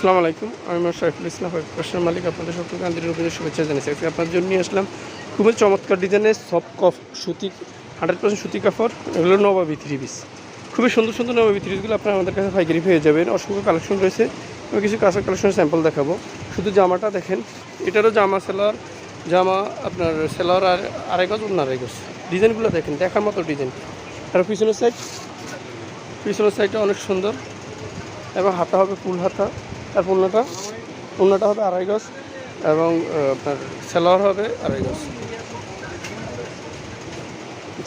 আসসালামু আলাইকুম, আমি মোহাম্মদ শরীফুল ইসলাম প্রশ্নের মালিক, আপনাদের সকলকে আন্তরিক রূপে শুভেচ্ছা জানাচ্ছি। আজকে আপনার জন্য নিয়ে আসলাম খুবই চমৎকার ডিজাইনের সব কফ সুতি হান্ড্রেড পার্সেন্ট সুতি কাপড়, এগুলো নবাবি থ্রি পিস খুবই সুন্দর সুন্দর নবাবি থ্রি পিসগুলো আপনার আমাদের কাছে পাইকারি পেয়ে যাবেন। অসংখ্য কালেকশন রয়েছে, আমি কিছু কাঁচা কালেকশনের স্যাম্পল দেখাবো। শুধু জামাটা দেখেন, এটারও জামা সেলার জামা আপনার সেলার আর আড়াই গজ, অন্য আড়াই গজ। ডিজাইনগুলো দেখেন, দেখার মতো ডিজাইন আর পিছনের সাইড পিছনের সাইডটা অনেক সুন্দর, এবং হাতা হবে ফুল হাতা। আর পূর্ণটা পূর্ণটা হবে আড়াই গজ এবং আপনার সেলোয়ার হবে আড়াই গজ।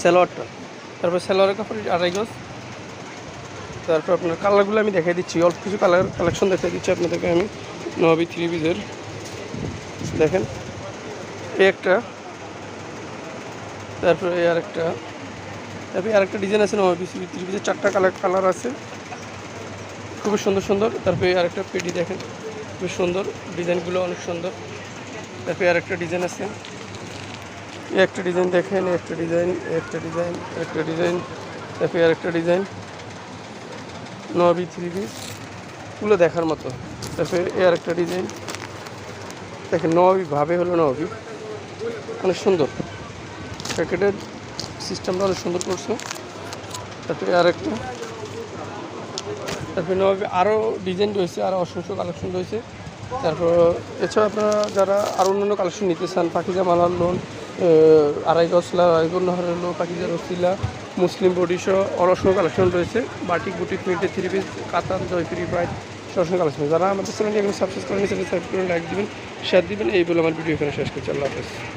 সেলোয়ারটা। তারপর সেলোয়ারের কাপড় আড়াই গজ। তারপর আপনার কালারগুলো আমি দেখাই দিচ্ছি। অল্প কিছু কালার, কালেকশন দেখাই দিচ্ছি আপনাদেরকে আমি। নবী থ্রি পিসের। দেখেন, এই একটা। তারপরে এই আরেকটা। তারপরে আরেকটা ডিজাইন আছে নবী থ্রি পিসের। চারটা কালার কালার আছে। খুবই সুন্দর সুন্দর। তারপরে আরেকটা পেটি দেখেন খুব সুন্দর। ডিজাইনগুলো অনেক সুন্দর। তারপরে আরেকটা ডিজাইন আছে। একটা ডিজাইন দেখেন একটা ডিজাইন একটা ডিজাইন একটা ডিজাইন। তারপরে আরেকটা ডিজাইন। নবি থ্রি পিসগুলো দেখার মতো। তারপরে এই আরেকটা ডিজাইন। দেখেন, নবি ভাবে হলো নবি। অনেক সুন্দর। প্যাকেটের সিস্টেমটা অনেক সুন্দর করছে। তারপরে আরেকটা। তারপরে আরও ডিজাইন রয়েছে আরও অসংখ্য কালেকশন রয়েছে। তারপর এছাড়া আপনারা যারা আরও অন্যান্য কালেকশন নিতে চান পাখিজা মালার লোন আড়াই গসলা আড়াইগুন নহরের পাখিজা রসিলা, মুসলিম বডি সহ আরও অসংখ্য কালেকশন রয়েছে। বাটিক বুটিক প্রিন্টের থ্রি পিস কাতান, জয়পুরি প্রাইড অসংখ্য কালেকশন যারা আমাদের চ্যানেলটি এখন সাবস্ক্রাইব করেন সাবস্ক্রাইব করে লাইক দিবেন শেয়ার দিবেন। এই বলে আমার ভিডিও এখানে শেষ করছি। আল্লাহ হাফেজ।